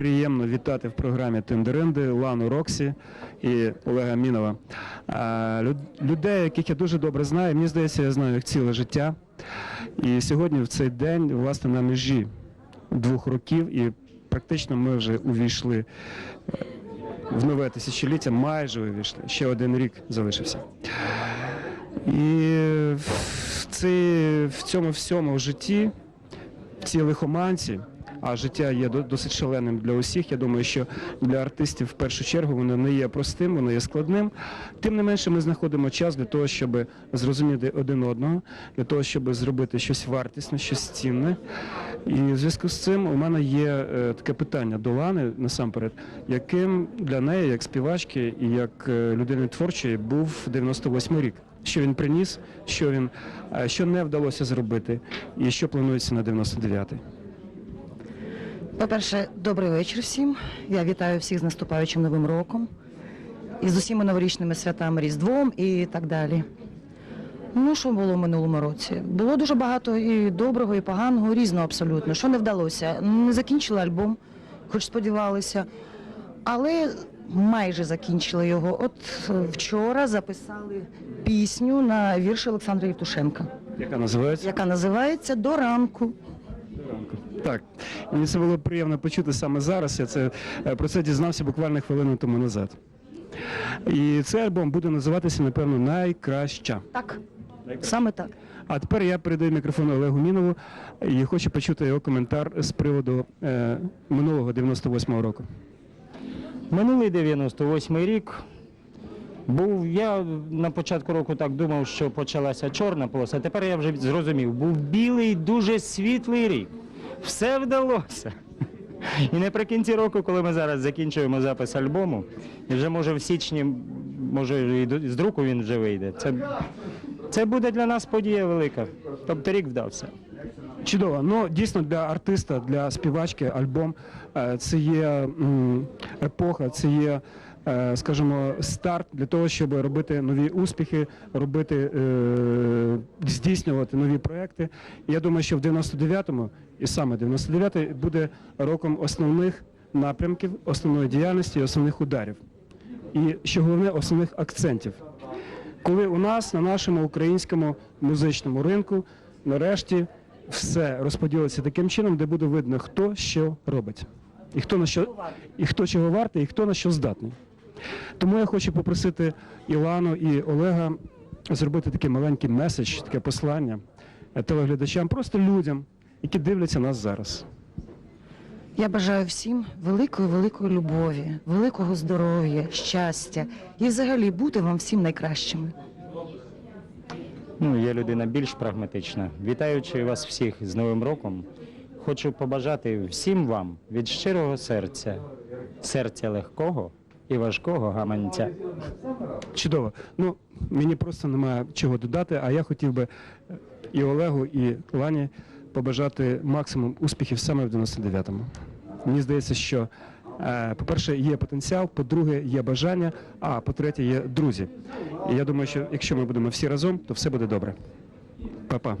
приємно вітати в програмі Тиндеринди Лану Роксі і Олега Мінова. Людей, яких я дуже добре знаю, мені здається, я знаю їх ціле життя. І сьогодні в цей день, власне, на межі двох років, і практично ми вже увійшли е, в нове тисячоліття, майже увійшли. Ще один рік залишився. І в, в цьому всьому житті, в цій лихоманці, а життя є до- досить шаленим для усіх. Я думаю, що для артистів в першу чергу воно не є простим, воно є складним. Тим не менше, ми знаходимо час для того, щоб зрозуміти один одного, для того, щоб зробити щось вартісне, щось цінне. І в зв'язку з цим у мене є е, таке питання до Лани насамперед, яким для неї, як співачки і як е, людини творчої, був 98 рік. Що він приніс, що він е, що не вдалося зробити, і що планується на 99-й. По-перше, добрий вечір всім. Я вітаю всіх з наступаючим новим роком і з усіма новорічними святами, Різдвом і так далі. Ну, що було в минулому році? Було дуже багато і доброго, і поганого, різного абсолютно. Що не вдалося? Не закінчили альбом, хоч сподівалися, але майже закінчили його. От е, вчора записали пісню на вірш Олександра Євтушенка, Яка називається? яка називається До ранку. Так, мені це було приємно почути саме зараз. Я це е, про це дізнався буквально хвилину тому назад. І цей альбом буде називатися, напевно, найкраща. Так, саме так. А тепер я передаю мікрофон Олегу Мінову і хочу почути його коментар з приводу е, минулого 98-го року. Минулий 98 рік був, я на початку року так думав, що почалася чорна полоса, тепер я вже зрозумів, був білий, дуже світлий рік. Все вдалося. І наприкінці року, коли ми зараз закінчуємо запис альбому, і вже може в січні, може і з друку він вже вийде. Це, це буде для нас подія велика. Тобто рік вдався. Чудово. Ну дійсно для артиста, для співачки альбом е, це є епоха, це є, скажімо, старт для того, щоб робити нові успіхи, робити е, здійснювати нові проекти. Я думаю, що в 99-му, і саме 99-й буде роком основних напрямків, основної діяльності, основних ударів. І що головне, основних акцентів коли у нас на нашому українському музичному ринку нарешті все розподілиться таким чином, де буде видно, хто що робить, і хто на що і хто чого вартий, і хто на що здатний. Тому я хочу попросити Ілану і Олега зробити такий маленький меседж, таке послання е, телеглядачам, просто людям, які дивляться нас зараз. Я бажаю всім великої, великої любові, великого здоров'я, щастя і взагалі бути вам всім найкращими. Ну, я людина більш прагматична. Вітаючи вас всіх з Новим роком, хочу побажати всім вам від щирого серця, серця легкого і важкого гаманця. Чудово. Ну мені просто немає чого додати. А я хотів би і Олегу, і Лані побажати максимум успіхів саме в 99-му. Мені здається, що, е, по-перше, є потенціал, по-друге, є бажання, а по-третє, є друзі. І я думаю, що якщо ми будемо всі разом, то все буде добре. Па-па.